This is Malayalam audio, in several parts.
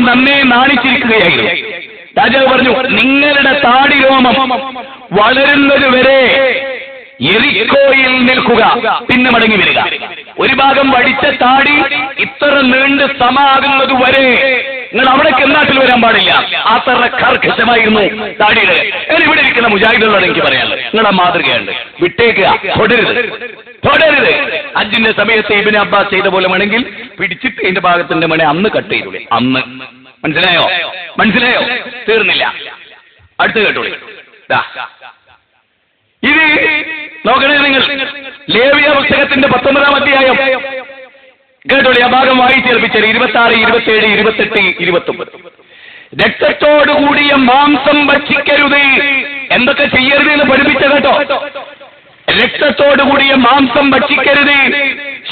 നന്നേ നാണിച്ചിരിക്കുകയായിരുന്നു. രാജാവ് പറഞ്ഞു നിങ്ങളുടെ താടി രോമം വളരുന്നത് വരെ എരിക്കോയിൽ നിൽക്കുക പിന്നെ മടങ്ങി വരിക. ഒരു ഭാഗം വടിച്ച താടി ഇത്ര നീണ്ട് സമാകുന്നത് വരെ നിങ്ങൾ അവിടെ നാട്ടിൽ വരാൻ പാടില്ല. അത്ര കർക്കശമായിരുന്നു താടിയുടെ. ഇവിടെ ഇരിക്കുന്ന മുജാഹിദുകളോട് എനിക്ക് പറയാനുള്ളത്. നിങ്ങളുടെ മാതൃകയുണ്ട്. വിട്ടേക്കുക തുടരുത്. തുടരുത് അഞ്ചിന്റെ സമയത്ത് ഇബിന് അബ്ബാസ് ചെയ്ത പോലെ വേണമെങ്കിൽ പിടിച്ചിട്ട് എന്റെ ഭാഗത്തിന്റെ മണി അന്ന് കട്ട് ചെയ്തോളി. അന്ന്. മനസ്സിലായോ? മനസ്സിലായോ? തീർന്നില്ല. അടുത്ത് കേട്ടോളി. ഇത് നോക്കണേ നിങ്ങൾ. ലേവിയ പുസ്തകത്തിന്റെ പത്തൊമ്പതാം അധ്യായം. കേട്ടോളി ആ ഭാഗം വായിച്ചേൽപ്പിച്ചത് ഇരുപത്തി ആറ് ഇരുപത്തിയേഴ് ഇരുപത്തെട്ട് ഇരുപത്തൊമ്പത്. രക്തത്തോടുകൂടിയ മാംസം ഭക്ഷിക്കരുത്. എന്തൊക്കെ ചെയ്യരുത് എന്ന് പഠിപ്പിച്ച കേട്ടോ. രക്തത്തോടു കൂടിയ മാംസം ഭക്ഷിക്കരുത്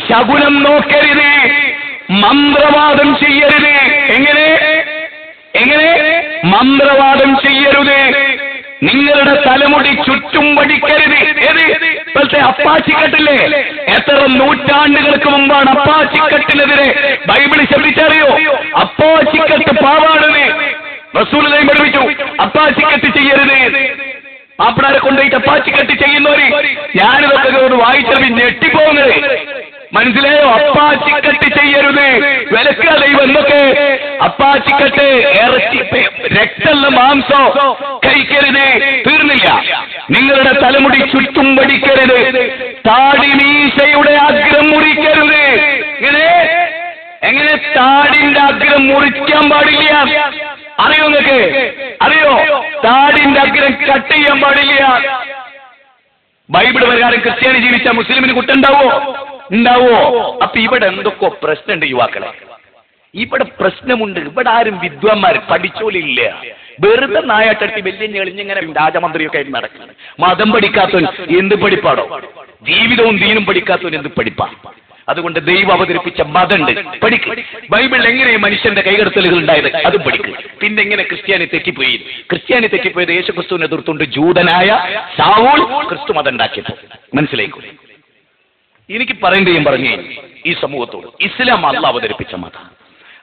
ശകുനം നോക്കരുത് മന്ത്രവാദം ചെയ്യരുത്. എങ്ങനെ? എങ്ങനെ? മന്ത്രവാദം ചെയ്യരുത്. നിങ്ങളുടെ തലമുടി ചുറ്റും പഠിക്കരുത് ഏത്? ഇപ്പോഴത്തെ അപ്പാച്ചിക്കെട്ടില്ലേ എത്ര നൂറ്റാണ്ടുകൾക്ക് മുമ്പാണ് അപ്പാച്ചിക്കെട്ടിനെതിരെ ബൈബിൾ ശബ്ദിച്ചറിയോ? അപ്പാച്ചിക്കെട്ട് പാവാണെന്ന് റസൂലിനെയും പഠിപ്പിച്ചു. അപ്പാച്ചിക്കെട്ട് ചെയ്യരുത്. മാപ്പിളാരെ കൊണ്ടുപോയിട്ട് അപ്പാച്ചിക്കെട്ട് ചെയ്യുന്നവര് ഞാനിതൊക്കെ ഒന്ന് വായിച്ചത് ഞെട്ടിപ്പോകുന്നത് മനസ്സിലായോ? അപ്പാച്ചിക്കെട്ട് ചെയ്യരുത്. വിലക്കുക ദൈവം എന്തൊക്കെ? അപ്പാച്ചിക്കെട്ട് ഇറച്ചി രക്തമുള്ള മാംസോ കഴിക്കരുത്. തീർന്നില്ല. നിങ്ങളുടെ തലമുടി ചുറ്റും താടി മീശയുടെ അഗ്രം മുറിക്കരുത്. ഇങ്ങനെ എങ്ങനെ? താടിന്റെ അഗ്രം മുറിക്കാൻ പാടില്ല. അറിയോ നിങ്ങൾക്ക് അറിയോ? താടിന്റെ അഗ്രം കട്ട് ചെയ്യാൻ പാടില്ല. ബൈബിൾ പ്രകാരം ക്രിസ്ത്യാനി ജീവിച്ച മുസ്ലിമിന് കുട്ടുണ്ടാവോ? ഉണ്ടാവോ? അപ്പൊ ഇവിടെ എന്തൊക്കെ പ്രശ്നമുണ്ട് യുവാക്കളെ. ഇവിടെ പ്രശ്നമുണ്ട്. ഇവിടെ ആരും വിദ്വാന്മാർ പഠിച്ചോലില്ല. വെറുതെ നായാട്ടി വലിയ ഞെളിഞ്ഞിങ്ങനെ രാജമന്ത്രിയൊക്കെ ആയിട്ട് നടക്കുന്നത് മതം പഠിക്കാത്തവൻ എന്ത് പഠിപ്പാടോ? ജീവിതവും ദീനും പഠിക്കാത്തവൻ എന്ത് പഠിപ്പാ? അതുകൊണ്ട് ദൈവം അവതരിപ്പിച്ച മതണ്ട് പഠിക്ക്. ബൈബിളിൽ എങ്ങനെ മനുഷ്യന്റെ കൈകടത്തലുകൾ ഉണ്ടായത്? അതും പഠിക്ക്. പിന്നെ എങ്ങനെ ക്രിസ്ത്യാനി തെറ്റിപ്പോയി? ക്രിസ്ത്യാനി തെറ്റിപ്പോയത് യേശു ക്രിസ്തുവിനെ എതിർത്തുകൊണ്ട് ജൂതനായ സാവൂൾ ക്രിസ്തു മതം ഉണ്ടാക്കിയപ്പോൾ. മനസ്സിലായിക്കോ? എനിക്ക് പറയേണ്ടതും പറഞ്ഞു ഈ സമൂഹത്തോട്. ഇസ്ലാം അല്ല അവതരിപ്പിച്ച മതം.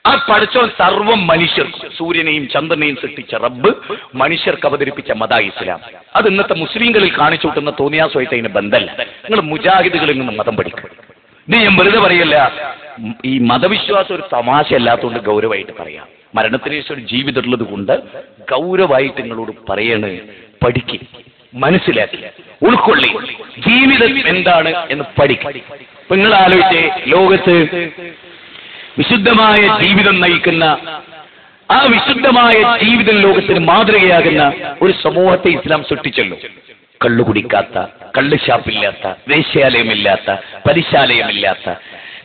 ആ പഠിച്ചോൻ സർവം മനുഷ്യർക്കും സൂര്യനെയും ചന്ദ്രനെയും സൃഷ്ടിച്ച റബ്ബ് മനുഷ്യർക്ക് അവതരിപ്പിച്ച മത ഇസ്ലാം. അത് ഇന്നത്തെ മുസ്ലിങ്ങളിൽ കാണിച്ചു കൂട്ടുന്ന തോന്നിയാസുമായിട്ട് അതിന് ബന്ധമല്ല നിങ്ങൾ മുജാഹിദുകളിൽ നിന്ന് മതം പഠിക്കും. ഇത് ഞാൻ വെറുതെ പറയല്ല. ഈ മതവിശ്വാസം ഒരു തമാശ അല്ലാത്തതുകൊണ്ട് ഗൗരവമായിട്ട് പറയാം. മരണത്തിന് ശേഷം ഒരു ജീവിതം ഉള്ളത് കൊണ്ട് ഗൗരവമായിട്ട് നിങ്ങളോട് പറയണ് പഠിക്കും മനസ്സിലാക്കി ഉൾക്കൊള്ളി ജീവിതം എന്താണ് എന്ന് പഠിക്കും. ഇപ്പൊ നിങ്ങൾ ആലോചിച്ചേ ലോകത്ത് വിശുദ്ധമായ ജീവിതം നയിക്കുന്ന ആ വിശുദ്ധമായ ജീവിതം ലോകത്തിന് മാതൃകയാകുന്ന ഒരു സമൂഹത്തെ ഇസ്ലാം സൃഷ്ടിച്ചല്ലോ. കള്ളു കുടിക്കാത്ത കള്ള് ഷാപ്പില്ലാത്ത വേശ്യാലയമില്ലാത്ത പരിശാലയമില്ലാത്ത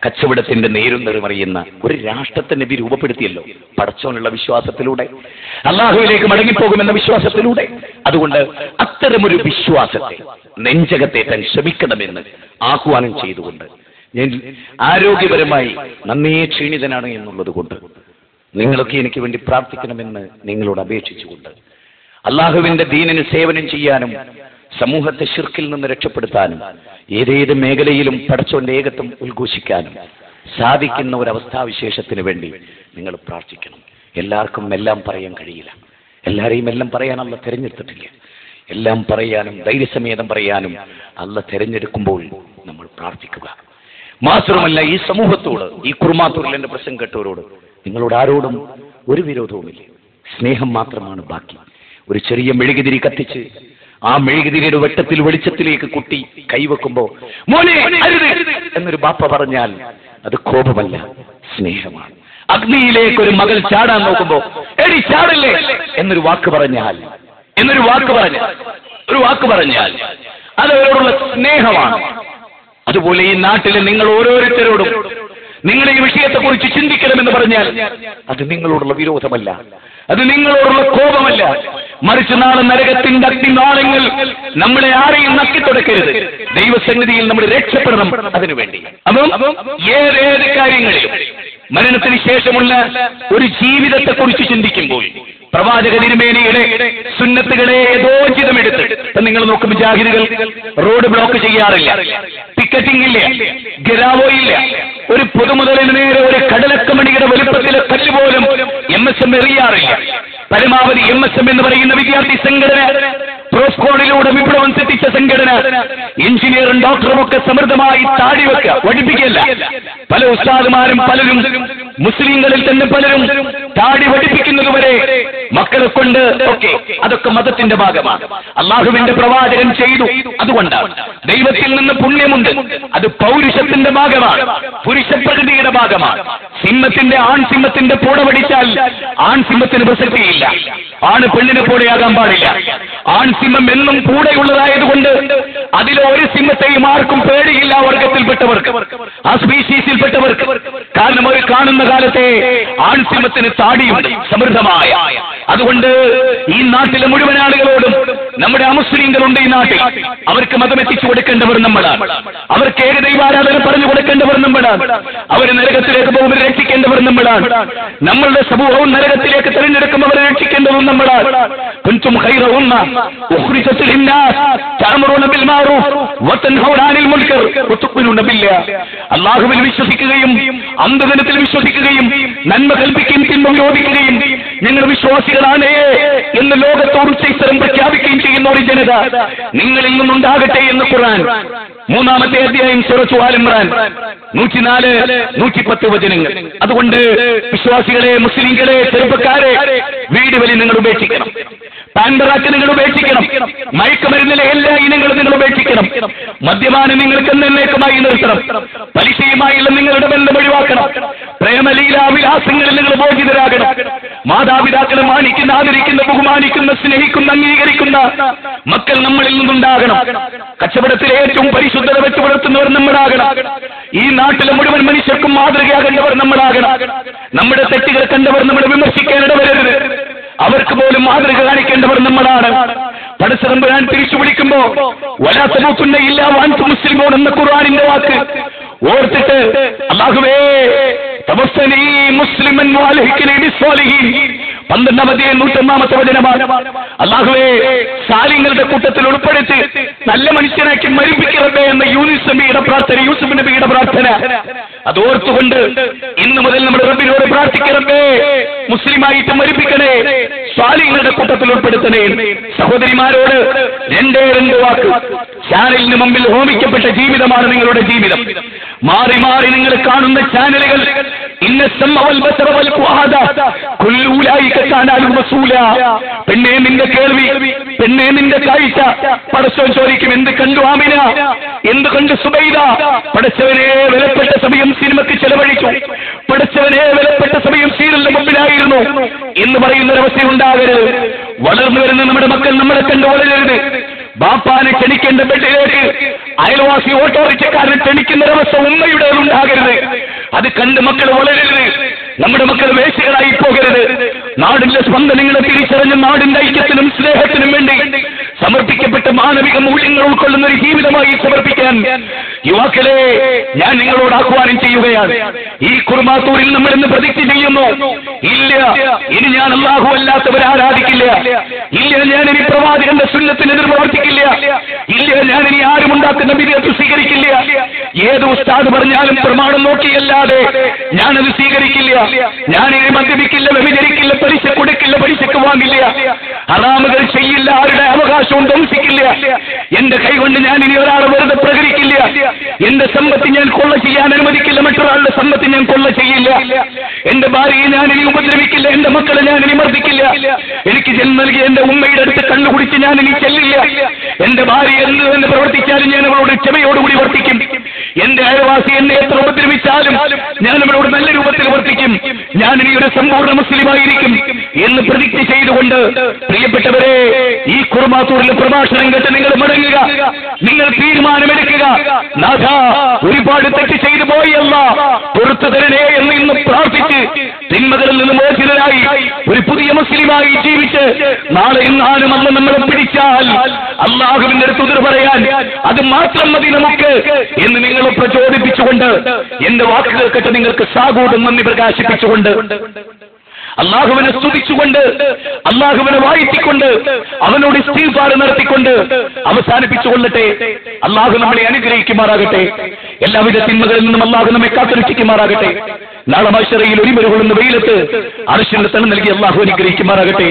കച്ചവടത്തിന്റെ നേരും നിറമറിയുന്ന ഒരു രാഷ്ട്രത്തെ നബി രൂപപ്പെടുത്തിയല്ലോ. പടച്ചോനുള്ള വിശ്വാസത്തിലൂടെ അള്ളാഹുവിലേക്ക് മടങ്ങിപ്പോകുമെന്ന വിശ്വാസത്തിലൂടെ. അതുകൊണ്ട് അത്തരമൊരു വിശ്വാസത്തെ നെഞ്ചകത്തേറ്റാൻ ശ്രമിക്കണമെന്ന് ആഹ്വാനം ചെയ്തുകൊണ്ട് ഞാൻ ആരോഗ്യപരമായി നന്നേ ക്ഷീണിതനാണ് എന്നുള്ളത് കൊണ്ട് നിങ്ങളൊക്കെ എനിക്ക് വേണ്ടി പ്രാർത്ഥിക്കണമെന്ന് നിങ്ങളോട് അപേക്ഷിച്ചുകൊണ്ട് അള്ളാഹുവിന്റെ ദീനിന് സേവനം ചെയ്യാനും സമൂഹത്തെ ഷിർക്കിൽ നിന്ന് രക്ഷപ്പെടുത്താനും ഏതേത് മേഖലയിലും പടച്ചോന്റെ ഏകത്വം ഉദ്ഘോഷിക്കാനും സാധിക്കുന്ന ഒരു അവസ്ഥാവിശേഷത്തിന് വേണ്ടി നിങ്ങൾ പ്രാർത്ഥിക്കണം. എല്ലാവർക്കും എല്ലാം പറയാൻ കഴിയില്ല. എല്ലാരെയും എല്ലാം പറയാൻ തിരഞ്ഞെടുത്തിട്ടില്ല. എല്ലാം പറയാനും ധൈര്യസമേതം പറയാനും അല്ല തിരഞ്ഞെടുക്കുമ്പോൾ നമ്മൾ പ്രാർത്ഥിക്കുക. മാത്രമല്ല ഈ സമൂഹത്തോട് ഈ കുറുമാത്തൂരിൽ എന്റെ പ്രശ്നം കേട്ടവരോട് നിങ്ങളോട് ആരോടും ഒരു വിരോധവുമില്ല. സ്നേഹം മാത്രമാണ് ബാക്കി. ഒരു ചെറിയ മെഴുകുതിരി കത്തിച്ച് ആ മെഴുകുതിരിയുടെ വെട്ടത്തിൽ വെളിച്ചത്തിലേക്ക് കുട്ടി കൈവെക്കുമ്പോ മോനെ എന്നൊരു ബാപ്പ പറഞ്ഞാൽ അത് കോപമല്ല സ്നേഹമാണ്. അഗ്നിയിലേക്ക് ഒരു മകൾ ചാടാൻ നോക്കുമ്പോ എടി ചാടല്ലേ? എന്നൊരു വാക്ക് പറഞ്ഞാൽ എന്നൊരു വാക്ക് പറഞ്ഞ ഒരു വാക്ക് പറഞ്ഞാൽ അത് അവരോടുള്ള സ്നേഹമാണ്. അതുപോലെ ഈ നാട്ടിലെ നിങ്ങൾ ഓരോരുത്തരോടും നിങ്ങൾ ഈ വിഷയത്തെക്കുറിച്ച് ചിന്തിക്കണമെന്ന് പറഞ്ഞാൽ അത് നിങ്ങളോടുള്ള വിരോധമല്ല അത് നിങ്ങളോടുള്ള കോപമല്ല. മറിച്ച് നാളെ നരകത്തിന്റെ അഗ്നിനാളങ്ങൾ നമ്മളെ ആരെയും നക്കിത്തുടക്കരുത് ദൈവസന്നിധിയിൽ നമ്മൾ രക്ഷപ്പെടണം അതിനുവേണ്ടി അപ്പം ഏതേത് കാര്യങ്ങളിലും മരണത്തിന് ശേഷമുള്ള ഒരു ജീവിതത്തെക്കുറിച്ച് ചിന്തിക്കുമ്പോൾ പ്രവാചക തിരുമേനിയുടെ സുന്നത്തുകളെ യഥോചിതമെടുത്ത് ഇപ്പൊ നിങ്ങൾ നോക്കും ജാഹിദുകൾ റോഡ് ബ്ലോക്ക് ചെയ്യാറില്ല ടിക്കറ്റിംഗ് ഇല്ല ഗരാവോ ഇല്ല. ഒരു പൊതുമുതലിന് നേരെ ഒരു കടലക്കമണിയുടെ വലുപ്പത്തിലെ കല്ല് പോലും എം എസ് എം എറിയാറില്ല. പരമാവധി എം എസ് എം എന്ന് പറയുന്ന വിദ്യാർത്ഥി സംഘടന. പ്രോസ്കോണിലൂടെ വിപ്ലവം സൃഷ്ടിച്ച സംഘടന. എഞ്ചിനീയറും ഡോക്ടറും ഒക്കെ സമൃദ്ധമായി താടി വെക്കുക വടിപ്പിക്കല്ല പല ഉസ്താദുമാരും പലരും മുസ്ലിങ്ങളിൽ തന്നെ പലരും താടി പഠിപ്പിക്കുന്നത് വരെ മക്കളെ കൊണ്ട് ഒക്കെ അതൊക്കെ മതത്തിന്റെ ഭാഗമാണ്. അള്ളാഹുവിന്റെ പ്രവാചകൻ ചെയ്തു അതുകൊണ്ടാണ്. ദൈവത്തിൽ നിന്ന് പുണ്യമുണ്ട്. അത് പൗരുഷത്തിന്റെ ഭാഗമാണ്. പുരുഷ പ്രകൃതിയുടെ ഭാഗമാണ്. സിംഹത്തിന്റെ ആൺ സിംഹത്തിന്റെ പൂട പഠിച്ചാൽ ആൺ സിംഹത്തിന് പ്രസക്തിയില്ല. ആണ് പെണ്ണിനെ പോലെയാകാൻ പാടില്ല. ആൺ സിംഹം എന്നും കൂടെയുള്ളതായതുകൊണ്ട് അതിലെ ഒരു സിംഹത്തെയും ആർക്കും പേടിയില്ല വർഗത്തിൽപ്പെട്ടവർക്ക് ആ സ്പീഷീസിൽപ്പെട്ടവർക്ക്. കാരണം അവർ കാണുന്ന കാലത്തെ ആൺസിംഹത്തിന് താടിയുണ്ട് സമൃദ്ധമായ. അതുകൊണ്ട് ഈ നാട്ടിലെ മുഴുവൻ ആളുകളോടും നമ്മുടെ അമുസ്ലിങ്ങളുണ്ട് ഈ നാട്ടിൽ. അവർക്ക് മതം എത്തിച്ചു കൊടുക്കേണ്ടവർ നമ്മളാണ്. അവർക്ക് ഏകദൈവാരാധന പറഞ്ഞു കൊടുക്കേണ്ടവർ നമ്മളാണ്. അവർ നരകത്തിലേക്ക് പോകുമ്പോൾ രക്ഷിക്കേണ്ടവർ നമ്മളാണ്. നമ്മളുടെ സമൂഹവും നരകത്തിലേക്ക് തിരഞ്ഞെടുക്കുമ്പോൾ അവരെ രക്ഷിക്കേണ്ടതും നമ്മളാണ്. വതുഖ്മിനൂന ബില്ലാഹ് അല്ലാഹുവിൽ വിശ്വസിക്കുകയും അന്ധദിനത്തിൽ വിശ്വസിക്കുകയും നന്മ കൽപ്പിക്കുകയും തിന്മ വിരോധിക്കുകയും ഞങ്ങൾ വിശ്വാസികളാണ്. എന്ന് ലോകത്തോട് ഉച്ചസ്ഥലം പ്രഖ്യാപിക്കുകയും ചെയ്യുന്ന ഒരു ജനത നിങ്ങളിൽ നിന്നുണ്ടാകട്ടെ എന്ന് ഖുർആൻ. മൂന്നാമത്തെ അധ്യായം സുറച്ചു ആലിമ്രാൻ നൂറ്റിനാല് നൂറ്റിപ്പത്ത് വചനങ്ങൾ. അതുകൊണ്ട് വിശ്വാസികളെ മുസ്ലിങ്ങളെ ചെറുപ്പക്കാരെ വീട് വലി നിങ്ങൾ ഉപേക്ഷിക്കണം. പാൻഡറാക്ക് നിങ്ങൾ ഉപേക്ഷിക്കണം. മയക്കുമരുന്നിലെ എല്ലാ ഇനങ്ങളും നിങ്ങൾ ഉപേക്ഷിക്കണം. മദ്യപാനം നിങ്ങൾക്ക് എന്നേക്കുമായി നിർത്തണം. പലിശയുമായുള്ള നിങ്ങളുടെ ബന്ധം ഒഴിവാക്കണം. പ്രേമലീലാവിലാസങ്ങളിൽ നിങ്ങൾ മോചിതരാകണം. മാതാപിതാക്കളെ മാനിക്കുന്ന ആദരിക്കുന്ന ബഹുമാനിക്കുന്ന സ്നേഹിക്കുന്ന അംഗീകരിക്കുന്ന മക്കൾ നമ്മളിൽ നിന്നുണ്ടാകണം. കച്ചവടത്തിൽ ഏറ്റവും പരിശുദ്ധത വെച്ച് പുലർത്തുന്നവർ നമ്മളാകണം. ഈ നാട്ടിലെ മുഴുവൻ മനുഷ്യർക്കും മാതൃകയാകേണ്ടവർ നമ്മളാകണം. നമ്മുടെ തെറ്റുകൾ കണ്ടവർ നമ്മളെ വിമർശിക്കാൻ അവർക്ക് പോലും മാതൃക കാണിക്കേണ്ടവർ നമ്മളാണ്. പടച്ചതമ്പുരാൻ തിരിച്ചു വിളിക്കുമ്പോ വലാത്തമൂക്കുന്ന ഇല്ല വാൻസ് മുസ്ലിമോ എന്ന ഖുർആാനിന്റെ വാക്ക് ഓർത്തിട്ട് അള്ളാഹുവേ പന്ത്രണ്ടാമത്തെ നൂറ്റൊന്നാമത്തെ വചനമാണ്. അള്ളാഹുവേ സാലിങ്ങളുടെ കൂട്ടത്തിൽ ഉൾപ്പെടുത്തി നല്ല മനുഷ്യനാക്കി യൂനിസ് നബിയുടെ പ്രാർത്ഥന യൂസുഫ് നബിയുടെ പ്രാർത്ഥന. അത് ഓർത്തുകൊണ്ട് ഇന്ന് മുതൽ നമ്മുടെ റബ്ബിനോട് പ്രാർത്ഥിക്കണമേ. മുസ്ലിമായിട്ട് മരിപ്പിക്കണേ. സ്വാലിങ്ങളുടെ കൂട്ടത്തിൽ ഉൾപ്പെടുത്തണേ. സഹോദരിമാരോട് രണ്ടേ രണ്ട് വാക്ക്. ചാനലിന് മുമ്പിൽ ഹോമിക്കപ്പെട്ട ജീവിതമാണ് നിങ്ങളുടെ ജീവിതം. മാറി മാറി നിങ്ങൾ കാണുന്ന ചാനലുകൾ പെണ്ണേ നിന്റെ കേൾവി പെണ്ണേ നിന്റെ കാഴ്ച. പടച്ചവൻ ചോദിക്കും എന്ത് കണ്ടു ആമിന? എന്ത് കണ്ടു സുബൈദ? പടച്ചവനെ വിലപ്പെട്ട സമയം സിനിമക്ക് ചെലവഴിച്ചു. പടച്ചവനെ വിലപ്പെട്ട സമയം സീരിയലിന്റെ മുമ്പിലായിരുന്നു എന്ന് പറയുന്നൊരവസ്ഥ ഉണ്ടാകരുത്. വളർന്നു വരുന്ന നമ്മുടെ മക്കൾ നമ്മളെ കണ്ട് വളരരുത്. ബാപ്പാനെ ക്ഷണിക്കേണ്ട ബെഡിലേക്ക് അയൽവാസി ഓട്ടോറിക്ഷക്കാരനെ ക്ഷണിക്കുന്നൊരവസ്ഥ ഉമ്മയുടെ ഉണ്ടാകരുത് അത് കണ്ട് മക്കൾ വളരരുത്. നമ്മുടെ മക്കൾ വേശികളായി പോകരുത്. നാടിന്റെ സ്പന്ദനങ്ങളെ തിരിച്ചറിഞ്ഞ് നാടിന്റെ ഐക്യത്തിനും സ്നേഹത്തിനും വേണ്ടി സമർപ്പിക്കപ്പെട്ട മാനവിക മൂല്യങ്ങൾ ഉൾക്കൊള്ളുന്ന ഒരു ജീവിതമായി സമർപ്പിക്കാൻ യുവാക്കളെ ഞാൻ നിങ്ങളോട് ആഹ്വാനം ചെയ്യുകയാണ്. ഈ കുർമാത്തൂരിൽ നമ്മൾ ഇന്ന് പ്രതിജ്ഞ ചെയ്യുന്നു. ഇല്ല ഇനി ഞാൻ അള്ളാഹു അല്ലാത്തവരെ ആരാധിക്കില്ല. ഇല്ല ഞാൻ ഇനി പ്രവാചകന്റെ സുന്നത്തിനെതിർ പ്രവർത്തിക്കില്ല ഇല്ല ഞാൻ ഇനി ആരും ഉണ്ടാക്കുന്ന വിധേയത്വം സ്വീകരിക്കില്ല. ഏത് ഉസ്താദ് പറഞ്ഞാലും പ്രമാണം നോക്കിയല്ലാതെ ഞാനത് സ്വീകരിക്കില്ല. ഞാനിനി മദ്യപിക്കില്ല വ്യഭിചരിക്കില്ല പലിശ കൊടുക്കില്ല പലിശക്ക് വാങ്ങില്ല. ഹറാമുകൾ ചെയ്യില്ല ആരുടെ അവകാശവും ധംസിക്കില്ല എന്റെ കൈകൊണ്ട് ഞാൻ ഇനി ഒരാളെ വെറുതെ പ്രകരിക്കില്ല എന്റെ സമ്പത്ത് ഞാൻ കൊള്ള ചെയ്യാൻ അനുവദിക്കില്ല മറ്റൊരാളുടെ സമ്പത്ത് ഞാൻ കൊള്ള ചെയ്യില്ല. എന്റെ ഭാര്യയെ ഞാൻ ഇനി ഉപദ്രവിക്കില്ല എന്റെ മക്കളെ ഞാൻ ഇനി മർദ്ദിക്കില്ല. എനിക്ക് ജന്മ നൽകിയ എന്റെ ഉമ്മയുടെ അടുത്ത് കണ്ണുകുടിച്ച് ഞാൻ ഇനി ചെല്ലില്ല. എന്റെ ഭാര്യ എന്ത് തന്നെ പ്രവർത്തിച്ചാലും ഞാൻ അവളോട് ക്ഷമയോടുകൂടി വർത്തിക്കും. എന്റെ അയൽവാസി എന്നെ എത്ര ഉപദ്രവിച്ചാലും ഞാൻ അവരോട് നല്ല രൂപത്തിൽ വർത്തിക്കും. ഞാൻ ഇനി ഒരു സമ്പൂർണ മുസ്ലിമായിരിക്കും എന്ന് പ്രതിജ്ഞ ചെയ്തുകൊണ്ട് പ്രിയപ്പെട്ടവരെ ഈ കുറുമാത്തൂരിലെ പ്രഭാഷണം കേട്ട് നിങ്ങൾ മടങ്ങുക. നിങ്ങൾ തീരുമാനമെടുക്കുക. ഒരുപാട് തെറ്റ് ചെയ്തു പോയല്ല പുറത്തു തരണേ എന്ന് ഇന്ന് പ്രാർത്ഥിച്ച് തിന്മകളിൽ നിന്ന് മോചിതരായി ഒരു പുതിയ മുസ്ലിമായി ജീവിച്ച് നാളെ ഇന്നാലും അന്ന് നമ്മളെ പിടിച്ചാൽ അള്ളാഹുവിന്റെ അടുത്ത് ഉതിർ പറയാൻ അത് മാത്രം മതി നമുക്ക് എന്ന് നിങ്ങൾ പ്രചോദിപ്പിച്ചുകൊണ്ട് എന്റെ വാക്കുകൾ കേട്ട് നിങ്ങൾക്ക് സാഗൂതം നന്ദി പ്രകാശിപ്പിച്ചുകൊണ്ട് അള്ളാഹുവിനെ സ്തുതിച്ചുകൊണ്ട് അള്ളാഹുവിനെ വാഴ്ത്തിക്കൊണ്ട് അവനോട് ഇസ്തീഫാർ നടത്തിക്കൊണ്ട് അവസാനിപ്പിച്ചുകൊള്ളട്ടെ. അള്ളാഹു നമ്മളെ അനുഗ്രഹിക്കുമാറാകട്ടെ. എല്ലാവിധ തിന്മകളിൽ നിന്നും അള്ളാഹു നമ്മെ കാത്തുരക്ഷിക്കുമാറാകട്ടെ. നാളെ മത്സരയിൽ ഒരുമരുകൊള്ളുന്ന വെയിലത്ത് അർശന്റെ തന്നെ നൽകി അള്ളാഹു അനുഗ്രഹിക്കുമാറാകട്ടെ.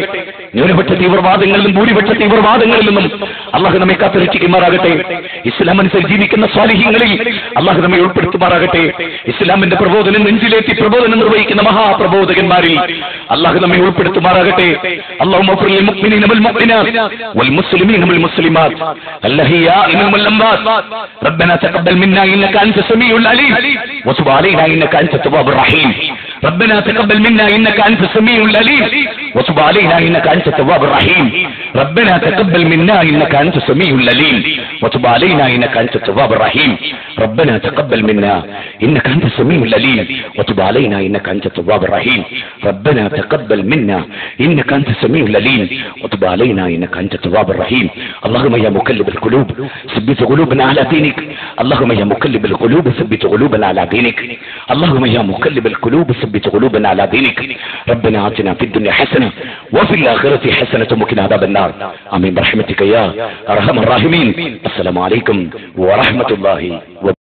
ന്യൂനപക്ഷ നിന്നും ഭൂരിപക്ഷ തീവ്രവാദങ്ങളിൽ നിന്നും അള്ളാഹു നമ്മെ കാത്തുരക്ഷിക്കുമാറാകട്ടെ. ഇസ്ലാം അനുസരിച്ച് ജീവിക്കുന്ന സ്വാലിഹ്യങ്ങളിൽ അള്ളാഹു നമ്മെ ഉൾപ്പെടുത്തുമാറാകട്ടെ. ഇസ്ലാമിന്റെ പ്രബോധനം നെഞ്ചിലേറ്റി പ്രബോധനം നിർവഹിക്കുന്ന മഹാപ്രബോധകന്മാരിൽ അള്ളാഹു നമ്മെ ഉൾപ്പെടുത്തുമാറാകട്ടെ അള്ളാഹു المؤمنين والمؤمنات والمسلمين والمسلمات الأحياء منهم والأموات ربنا تقبل منا إنك أنت السميع العليم وتب علينا إنك أنت التواب الرحيم ربنا تقبل منا إنك أنت السميع العليم وتب علينا إنك أنت التواب الرحيم. ربنا تقبل منا إنك أنت السميع العليم وتب علينا إنك أنت التواب الرحيم. ربنا تقبل منا إنك أنت السميع العليم وتب علينا إنك أنت التواب الرحيم. ربنا تقبل منا إنك أنت السميع العليم وتب علينا إنك أنت التواب الرحيم. اللهم يا مقلب القلوب ثبت قلوبنا على دينك. اللهم يا مقلب القلوب ثبت قلوبنا على دينك. اللهم يا مقلب القلوب ثبت قلوبنا على دينك. ربنا آتنا في الدنيا حسنة وفي الآخرة حسنة وقنا عذاب النار. آمين. برحمتك يا أرحم الراحمين. السلام عليكم ورحمة الله وبركاته.